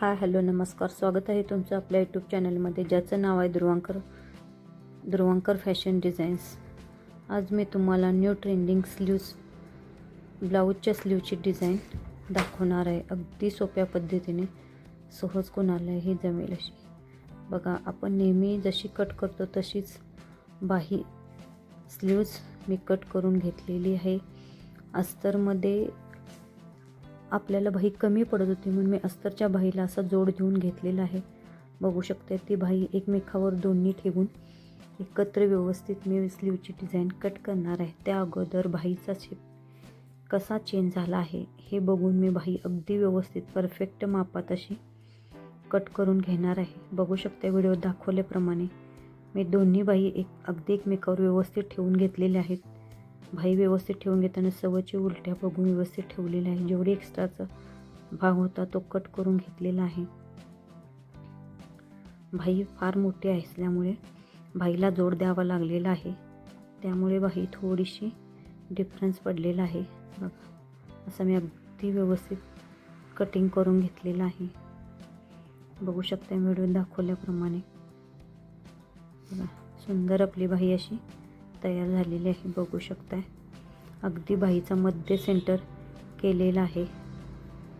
Hi hello नमस्कार. स्वागत आहे तुमचं आपल्या यूट्यूब चॅनलमध्ये ज्याचं नाव आहे ध्रुवांकर ध्रुवांकर फॅशन डिझाईन्स आज मी तुम्हाला न्यू ट्रेंडिंग स्लीव्ज ब्लाऊजच्या स्लीवची डिझाईन दाखवणार आहे. अगदी सोप्या पद्धतीने. सहज कोणालाही जमेल अशी. बघा आपण नेहमी जशी कट करतो तशीच बाही स्लीव्ज मी कट करून घेतलेली आहे. अस्तरमध्ये आपल्याला भाई कमी पडत होती म्हणून मी अस्तरच्या भाईला असा जोड देऊन घेतलेला आहे. बघू शकते ती भाई एकमेकावर दोन्ही ठेवून एकत्र व्यवस्थित मी स्लीवची डिझाईन कट करणार आहे. त्या अगोदर भाईचा शेप कसा चेंज झाला आहे हे बघून मी भाई अगदी व्यवस्थित परफेक्ट मापात अशी कट करून घेणार आहे. बघू शकते व्हिडिओ दाखवल्याप्रमाणे मी दोन्ही बाई एक अगदी एकमेकावर व्यवस्थित ठेवून घेतलेल्या आहेत. भाई व्यवस्थित ठेवून घेताना सवची उलट्या बघून व्यवस्थित ठेवलेल्या आहे. जेवढी एक्स्ट्राचा भाग होता तो कट करून घेतलेला आहे. भाई फार मोठी असल्यामुळे भाईला जोड द्यावा लागलेला आहे. त्यामुळे भाई थोडीशी डिफरन्स पडलेला आहे. बघा असं मी अगदी व्यवस्थित कटिंग करून घेतलेलं आहे. बघू शकता व्हिडिओ दाखवल्याप्रमाणे. बघा सुंदर आपली बाई अशी तयार झालेली आहे. बघू शकताय. अगदी बाईचा मध्य सेंटर केलेला आहे.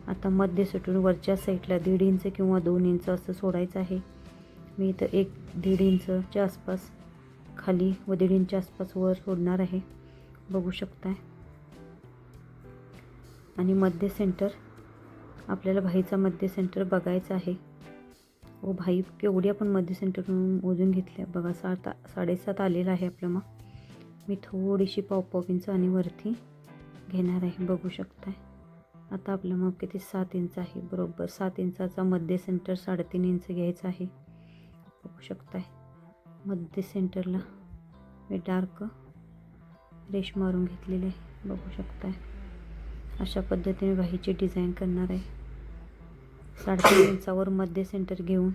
आता मध्य सुटून वरच्या साईडला दीड इंच किंवा दोन इंच असं सोडायचं आहे. मी इथं एक दीड इंचच्या आसपास खाली व दीड इंचच्या आसपास वर सोडणार आहे. बघू शकताय. आणि मध्य सेंटर आपल्याला भाईचा मध्य सेंटर बघायचा आहे. व भाई केवढी आपण मध्य सेंटरवरून मोजून घेतल्या? बघा सात साडेसात आलेला आहे आपल्या मग मी थोडीशी पाव इंच आणि वरती घेणार आहे. बघू शकताय. आता आपलं मग किती? सात इंच आहे. बरोबर. सात इंचाचा मध्य सेंटर साडेतीन इंच घ्यायचा आहे. बघू शकताय. मध्य सेंटरला मी डार्क रेश मारून घेतलेले आहे. बघू शकताय. अशा पद्धतीने वाहीची डिझाईन करणार आहे. साडेतीन इंचावर मध्य सेंटर घेऊन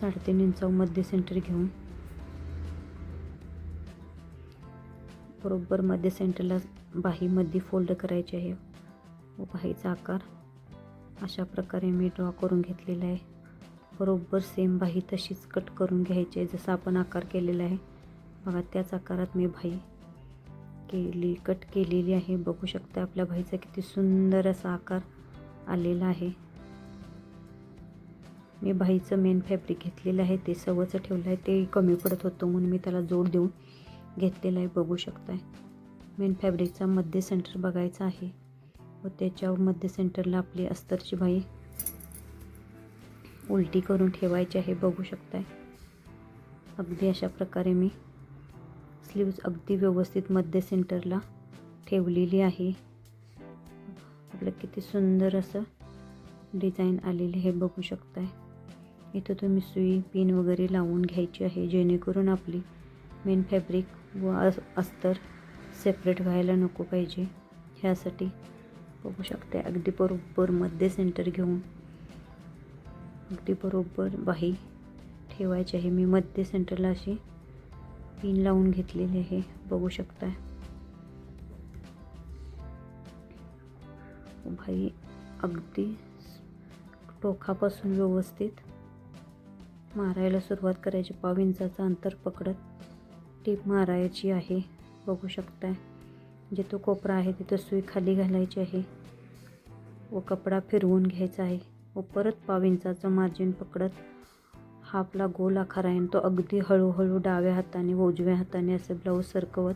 साडेतीन इंचावर मध्य सेंटर घेऊन. बरोबर मध्य सेंटरला बाहीमध्ये फोल्ड करायचे आहे. व बाहीचा आकार अशा प्रकारे मी ड्रॉ करून घेतलेला आहे. बरोबर सेम बाही तशीच कट करून घ्यायची आहे जसं आपण आकार केलेला आहे. बघा त्याच आकारात मी बाही केली कट केलेली आहे. बघू शकता आपल्या बाईचा किती सुंदर असा आकार आलेला आहे. मी बाईचं मेन फॅब्रिक घेतलेलं आहे ते सवचं ठेवलं आहे ते कमी पडत होतं म्हणून मी त्याला जोड देऊन घेतलेलं आहे बघू शकताय. मेन फॅब्रिकचा मध्य सेंटर बघायचा आहे. व त्याच्या मध्य सेंटरला आपली अस्तरची बाई उलटी करून ठेवायची आहे बघू शकताय. अगदी अशा प्रकारे मी स्लीव्ज अगदी व्यवस्थित मध्य सेंटरला ठेवलेली आहे. आपलं किती सुंदर असं डिझाईन आलेली हे बघू शकताय. इथं तुम्ही सुई पिन वगैरे लावून घ्यायची आहे जेणेकरून आपली मेन फॅब्रिक व अस्तर सेपरेट व्हायला नको पाहिजे. ह्यासाठी बघू शकते अगदी बरोबर मध्ये सेंटर घेऊन अगदी बरोबर बाही ठेवायची आहे. मी मध्य सेंटरला अशी पिन लावून घेतलेली आहे. बघू शकताय. बाई अगदी टोकापासून व्यवस्थित मारायला सुरुवात करायची. पाव इंचाचं अंतर पकडत टीप मारायची आहे. बघू शकताय. जे तो कोपरा आहे तिथं सुई खाली घालायची आहे. व कपडा फिरवून घ्यायचा आहे. व परत पाव इंचाचं मार्जिन पकडत हा आपला गोल आकार आहे. आणि तो अगदी हळूहळू डाव्या हाताने व उजव्या हाताने असे ब्लाऊज सरकवत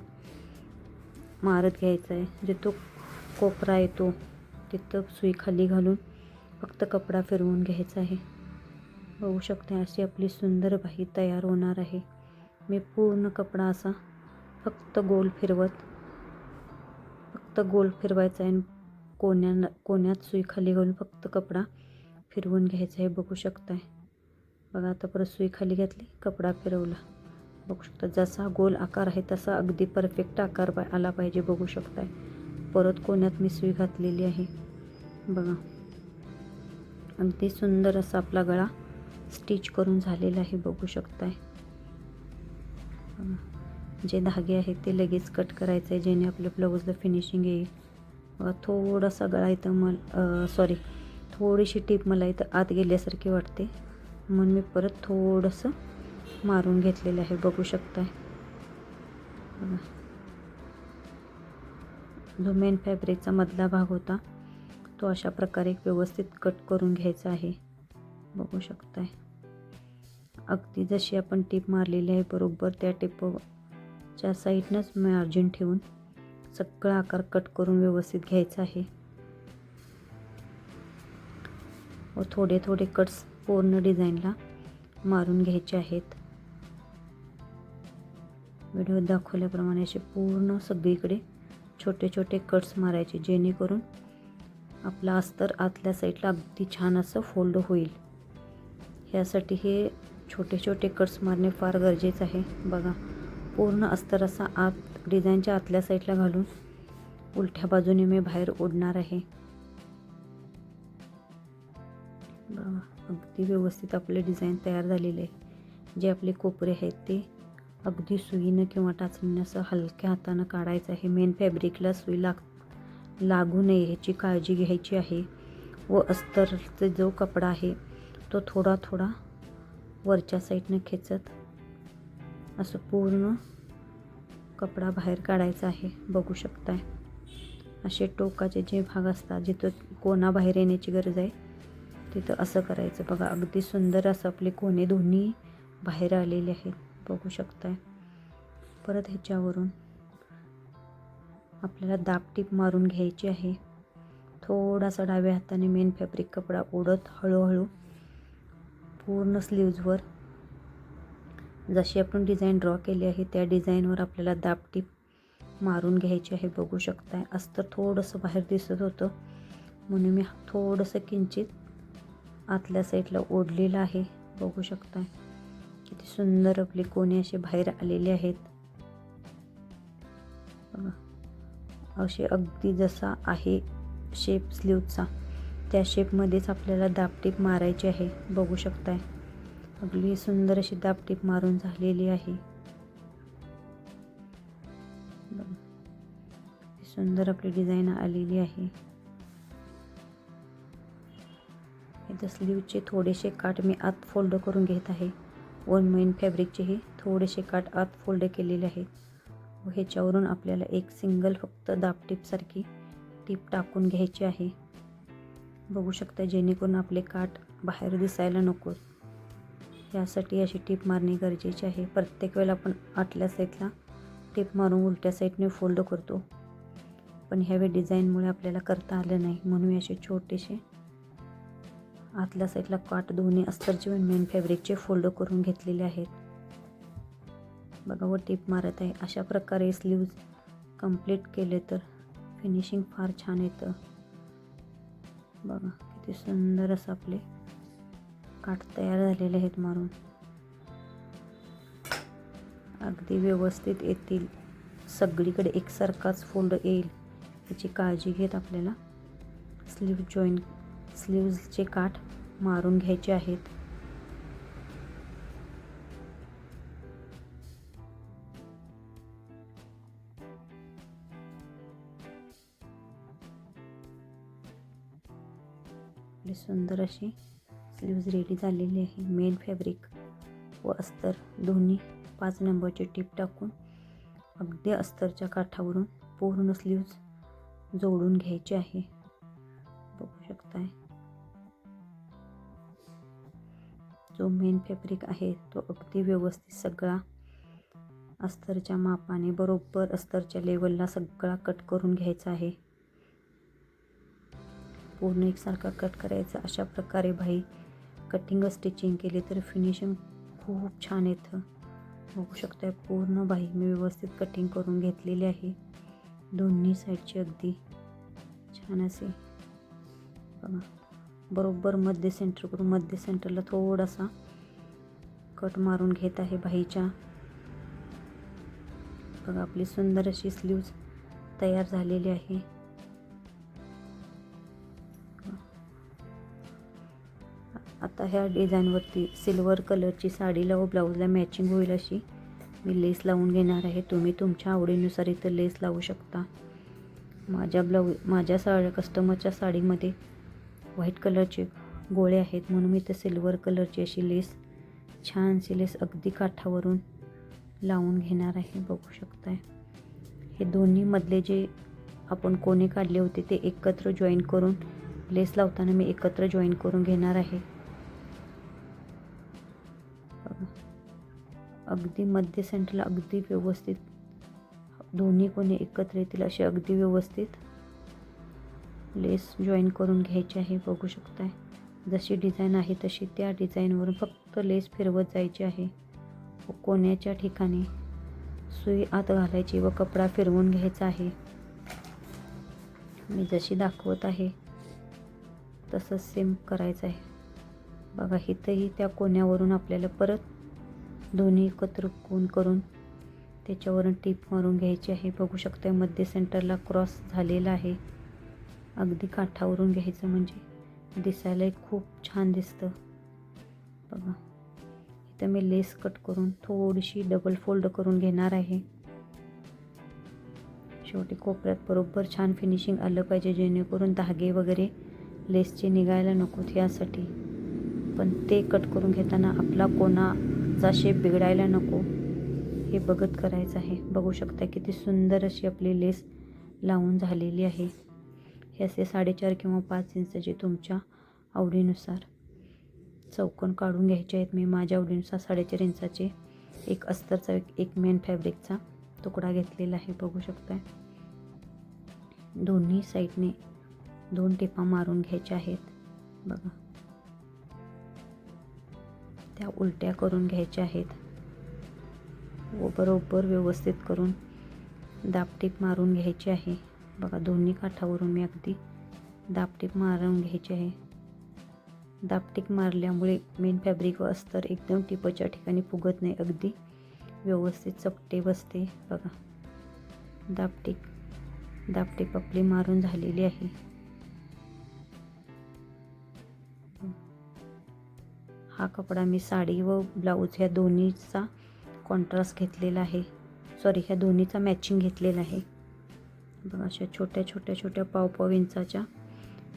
मारत घ्यायचा आहे. जे तो कोपरा येतो तिथं सुई खाली घालून फक्त कपडा फिरवून घ्यायचा आहे. बघू शकते अशी आपली सुंदर बाही तयार होणार आहे. मी पूर्ण कपडा असा फक्त गोल फिरवत फक्त गोल फिरवायचा आहे. कोण्या कोण्यात सुई खाली घालून फक्त कपडा फिरवून घ्यायचा आहे बघू शकताय. बघा आता परत सुई खाली घातली कपडा फिरवला. बघू शकता जसा गोल आकार आहे तसा अगदी परफेक्ट आकार आला पाहिजे बघू शकताय. परत कोण्यात मी सुई घातलेली आहे. बघा अगदी सुंदर असा आपला गळा स्टिच करून झालेलं आहे बघू शकताय. जे धागे आहेत ते लगेच कट करायचं आहे जेणे आपल्या ब्लाऊजला फिनिशिंग येईल. थोडासा गळा इथं मल सॉरी थोडीशी टीप मला इथं आत गेल्यासारखी वाटते. म्हणून मी परत थोडंसं मारून घेतलेलं आहे बघू शकताय. जो मेन फॅब्रिकचा मधला भाग होता तो अशा प्रकारे व्यवस्थित कट करून घ्यायचा आहे. बघू शकताय. अगदी जशी आपण टीप मारलेली आहे बरोबर त्या टिपच्या साईडनंच मार्जिन ठेवून सगळा आकार कट करून व्यवस्थित घ्यायचा आहे. व थोडे थोडे कट्स पूर्ण डिझाईनला मारून घ्यायचे आहेत. व्हिडिओ दाखवल्याप्रमाणे असे पूर्ण सगळीकडे छोटे छोटे कट्स मारायचे जेणेकरून आपला अस्तर आतल्या साईडला अगदी छान असं फोल्ड होईल. ह्यासाठी हे छोटे छोटे कट्स मारणे फार गरजेचं आहे. बघा पूर्ण अस्तर असा आत डिझाईनच्या आतल्या साईडला घालून उलट्या बाजूने मी बाहेर ओढणार आहे. बघा अगदी व्यवस्थित आपले डिझाईन तयार झालेले आहे जे आपले कोपरे आहेत ते अगदी सुईनं किंवा टाचणीनं असं हलक्या हातानं काढायचं आहे. मेन फॅब्रिकला सुई लाग लागू नये ह्याची काळजी घ्यायची आहे. व अस्तरचा जो कपडा आहे तो थोडा थोडा वरच्या साईडनं खेचत असं पूर्ण कपडा बाहेर काढायचा आहे. बघू शकताय. असे टोकाचे जे भाग असतात जिथं कोणा बाहेर येण्याची गरज आहे तिथं असं करायचं. बघा अगदी सुंदर असं आपले कोणे दोन्ही बाहेर आलेले आहेत. बघू शकताय. परत ह्याच्यावरून आपल्याला दाब टीप मारून घ्यायची आहे. थोडासा डाव्या हाताने मेन फॅब्रिक कपडा ओढत हळूहळू पूर्ण स्लीव्जवर जशी आपण डिझाईन ड्रॉ केली आहे त्या डिझाईनवर आपल्याला दाबटीप मारून घ्यायची आहे. बघू शकताय अस्तर थोडंसं बाहेर दिसत होतं. म्हणून मी थोडंसं किंचित आतल्या साईडला ओढलेलं आहे. बघू शकताय किती सुंदर आपले कोणी असे बाहेर आलेले आहेत. असे अगदी जसा आहे शेप स्लीवचा त्या शेपमध्येच आपल्याला दापटीप मारायची आहे. बघू शकताय. अगदी सुंदर अशी दापटीप मारून झालेली आहे. सुंदर आपली डिझाईन आलेली आहे. इथं स्लीवचे थोडेसे काठ मी आत फोल्ड करून घेत आहे. वन मेन फॅब्रिकचे हे थोडेसे काठ आत फोल्ड केलेले आहेत. व ह्याच्यावरून आपल्याला एक सिंगल फक्त दाबटीपसारखी टीप टाकून घ्यायची आहे. बघू शकता जेणेकरून आपले काठ बाहेर दिसायला नको. यासाठी अशी टीप मारणे गरजेचे आहे. प्रत्येक वेळेला आपण आतल्या साईडला टीप मारून उलट्या साईडने फोल्ड करतो. पण ह्यावेळी डिझाईनमुळे आपल्याला करता आलं नाही. म्हणून असे छोटेसे आतल्या साईडला काट दोन्ही अस्तरचे मेन फॅब्रिकचे फोल्ड करून घेतलेले आहेत. बघा व टीप मारत आहे. अशा प्रकारे स्लीव्ज कंप्लीट केले तर फिनिशिंग फार छान येतं. बघा किती सुंदर असं आपले काठ तयार झालेले आहेत मारून. अगदी व्यवस्थित येतील. सगळीकडे एकसारखाच फोल्ड येईल. याची काळजी घेत आपल्याला स्लीव जॉईन स्लीव्जचे काठ मारून घ्यायचे आहेत. सुंदर अशी स्लीव्ज रेडी झालेली आहे. मेन फॅब्रिक व अस्तर दोन्ही पाच नंबरची टीप टाकून अगदी अस्तरच्या काठावरून पूर्ण स्लीव्ज जोडून घ्यायचे आहे. बघू शकताय. जो मेन फॅब्रिक आहे तो अगदी व्यवस्थित सगळा अस्तरच्या मापाने बरोबर अस्तरच्या लेवलला सगळा कट करून घ्यायचा आहे. पूर्ण एकसारखा कट करायचा. अशा प्रकारे भाई कटिंग स्टिचिंग केली तर फिनिशिंग खूप छान येतं. बघू शकताय पूर्ण बाई मी व्यवस्थित कटिंग करून घेतलेली आहे. दोन्ही साईडची अगदी छान असे बघा बरोबर मध्य सेंटर करून मध्य सेंटरला थोडासा कट मारून घेत आहे बाईच्या बघा आपली सुंदर अशी स्लीव्ज तयार झालेली आहे. आता ह्या डिझाईनवरती सिल्वर कलरची साडीला व ब्लाऊजला मॅचिंग होईल अशी. मी लेस लावून घेणार आहे. तुम्ही तुमच्या आवडीनुसार इथं लेस लावू शकता. माझ्या ब्लाऊ माझ्या साड्या कस्टमरच्या साडीमध्ये व्हाईट कलरचे गोळे आहेत. म्हणून मी तर सिल्वर कलरची अशी लेस छानशी लेस अगदी काठावरून लावून घेणार आहे. बघू शकताय. हे दोन्ही मधले जे आपण कोणी काढले होते ते एकत्र जॉईन करून लेस लावताना मी एकत्र जॉईन करून घेणार आहे. अगदी मध्य सेंटरला अगदी व्यवस्थित. दोन्ही कोणी एकत्र येतील असे अगदी व्यवस्थित. लेस जॉईन करून घ्यायची आहे बघू शकताय. जशी डिझाईन आहे तशी त्या डिझाईनवरून फक्त लेस फिरवत जायची आहे. व कोण्याच्या ठिकाणी? सुई आत घालायची व कपडा फिरवून घ्यायचा आहे. मी जशी दाखवत आहे तसंच सेम करायचं आहे बघा इथंही त्या कोण्यावरून आपल्याला परत दोन्ही एकत्र कोण करून त्याच्यावरून टीप मारून घ्यायची आहे. बघू शकता मध्य सेंटरला क्रॉस झालेला आहे. अगदी काठावरून घ्यायचं म्हणजे दिसायलाही खूप छान दिसतं. बघा इथं मी लेस कट करून थोडीशी डबल फोल्ड करून घेणार आहे. शेवटी कोपऱ्यात बरोबर छान फिनिशिंग आलं पाहिजे जेणेकरून धागे वगैरे लेसचे निघायला नकोत यासाठी. पण ते कट करून घेताना आपला कोणा चा शेप बिघडायला नको. हे बघत करायचं आहे. बघू शकता किती सुंदर अशी आपली लेस लावून झालेली आहे. हे असे साडेचार किंवा पाच इंचाचे तुमच्या आवडीनुसार चौकोन काढून घ्यायचे आहेत. मी माझ्या आवडीनुसार साडेचार इंचाचे एक अस्तरचा एक एक मेन फॅब्रिकचा तुकडा घेतलेला आहे. बघू शकता दोन्ही साईडने दोन टिपा मारून घ्यायच्या आहेत. बघा. त्या उलट्या करून घ्यायच्या आहेत. व बरोबर व्यवस्थित करून दापटीप मारून घ्यायची आहे. बघा दोन्ही काठावरून मी अगदी दापटीप मारून घ्यायची आहे. दापटीक मारल्यामुळे मेन फॅब्रिक व अस्तर एकदम टिपच्या ठिकाणी फुगत नाही. अगदी व्यवस्थित चपटे बसते. बघा दापटीक दापटीप आपली मारून झालेली आहे. हा कपडा मी साडी व ब्लाऊज ह्या दोन्हीचा कॉन्ट्रास्ट घेतलेला आहे. सॉरी ह्या दोन्हीचा मॅचिंग घेतलेला आहे. बघा अशा छोट्या छोट्या छोट्या पाव पाव इंचाच्या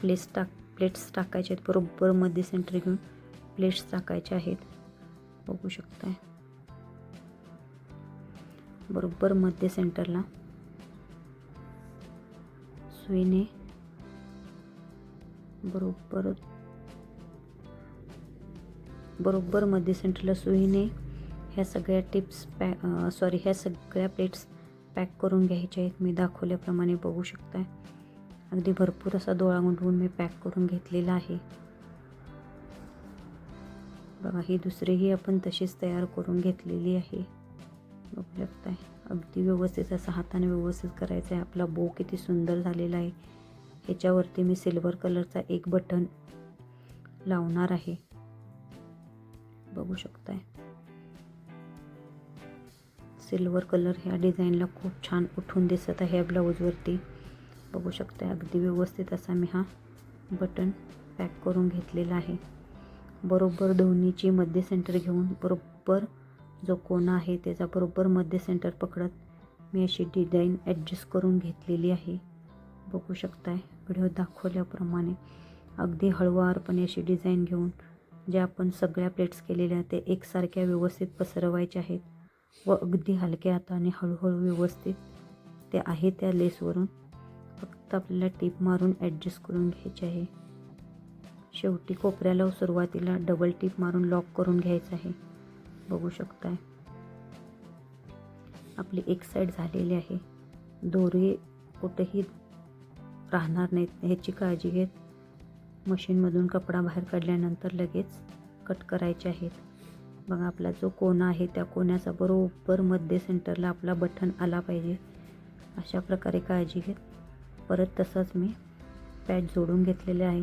प्लेट्स टाक प्लेट्स टाकायचे आहेत. बरोबर मध्ये सेंटर घेऊन प्लेट्स टाकायचे आहेत. बघू शकताय. बरोबर मध्य सेंटरला सुईने बरोबर बरोबर मध्ये सेंटरला सुईने ह्या सगळ्या टिप्स पॅ सॉरी ह्या सगळ्या प्लेट्स पॅक करून घ्यायच्या आहेत. मी दाखवल्याप्रमाणे बघू शकताय. अगदी भरपूर असा डोळा गुंडवून मी पॅक करून घेतलेला आहे. बघा ही दुसरीही आपण तशीच तयार करून घेतलेली आहे. बघू शकताय. अगदी व्यवस्थित असा हाताने व्यवस्थित करायचं आहे. आपला बो किती सुंदर झालेला आहे. ह्याच्यावरती मी सिल्वर कलरचा एक बटन लावणार आहे. बघू शकताय. सिल्वर कलर ह्या डिझाईनला खूप छान उठून दिसत आहे या ब्लाऊजवरती बघू शकताय अगदी व्यवस्थित असा मी हा बटन पॅक करून घेतलेला आहे. बरोबर दोन्हीची मध्य सेंटर घेऊन बरोबर जो कोणा आहे त्याचा बरोबर मध्य सेंटर पकडत मी अशी डिझाईन ॲडजस्ट करून घेतलेली आहे. बघू शकताय व्हिडिओ दाखवल्याप्रमाणे. अगदी हळुवारपणे अशी डिझाईन घेऊन ज्या आपण सगळ्या प्लेट्स केलेल्या ते एकसारख्या व्यवस्थित पसरवायच्या आहेत व अगदी हलक्या हाताने हळूहळू व्यवस्थित ते आहे त्या लेसवरून फक्त आपल्याला टीप मारून ॲडजस्ट करून घ्यायचे आहे. शेवटी कोपऱ्याला सुरुवातीला डबल टीप मारून लॉक करून घ्यायचं आहे. बघू शकताय. आपली एक साईड झालेली आहे. दोरी कुठेही राहणार नाहीत ह्याची काळजी घेत मशीनमधून कपडा बाहेर काढल्यानंतर लगेच कट करायचे आहेत. बघा आपला जो कोना आहे त्या कोण्याचा बरोबर मध्य सेंटरला आपला बटन आला पाहिजे. अशा प्रकारे काळजी घेत परत तसंच मी पॅच जोडून घेतलेले आहे.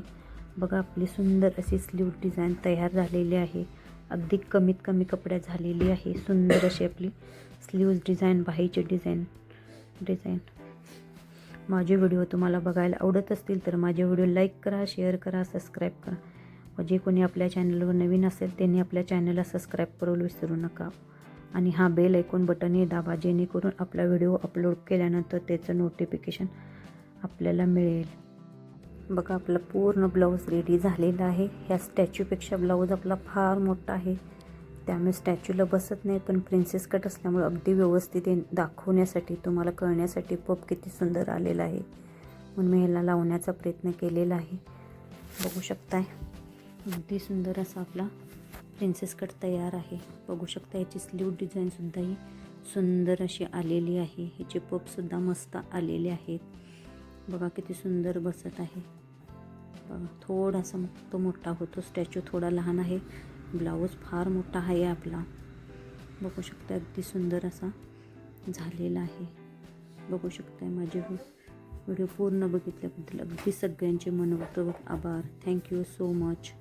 बघा आपली सुंदर अशी स्लीव डिझाईन तयार झालेली आहे. अगदी कमीत कमी कपड्यात झालेली आहे. सुंदर अशी आपली स्लीव्ज डिझाईन बाहीची डिझाईन डिझाईन. माझे व्हिडिओ तुम्हाला बघायला आवडत असतील तर माझे व्हिडिओ लाईक करा शेअर करा सबस्क्राईब करा. व जे कोणी आपल्या चॅनलवर नवीन असेल त्यांनी आपल्या चॅनलला सबस्क्राईब करायला विसरू नका. आणि हा बेल ऐकून बटनही दाबा जेणेकरून आपला व्हिडिओ अपलोड केल्यानंतर त्याचं नोटिफिकेशन आपल्याला मिळेल. बघा आपला पूर्ण ब्लाऊज रेडी झालेला आहे. ह्या स्टॅच्यूपेक्षा ब्लाऊज आपला फार मोठा आहे. त्यामुळे स्टॅच्यूला बसत नाही पण प्रिन्सेस कट असल्यामुळे अगदी व्यवस्थित दाखवण्यासाठी तुम्हाला कळण्यासाठी पप किती सुंदर आलेला आहे. म्हणून मी ह्याला लावण्याचा प्रयत्न केलेला आहे. बघू शकताय. अगदी सुंदर असा आपला प्रिन्सेस कट तयार आहे. बघू शकता याची स्लीव डिझाईनसुद्धा ही सुंदर अशी आलेली आहे. ह्याचे पपसुद्धा मस्त आलेले आहेत. बघा किती सुंदर बसत आहे. बघा थोडासा तो मोठा होतो. स्टॅच्यू थोडा लहान आहे. ब्लाऊज फार मोठा आहे आपला. बघू शकता अगदी सुंदर असा झालेला आहे. बघू शकता माझे हो. व्हिडिओ पूर्ण बघितल्याबद्दल अगदी सगळ्यांचे मनोपूर्वक आभार. Thank you so much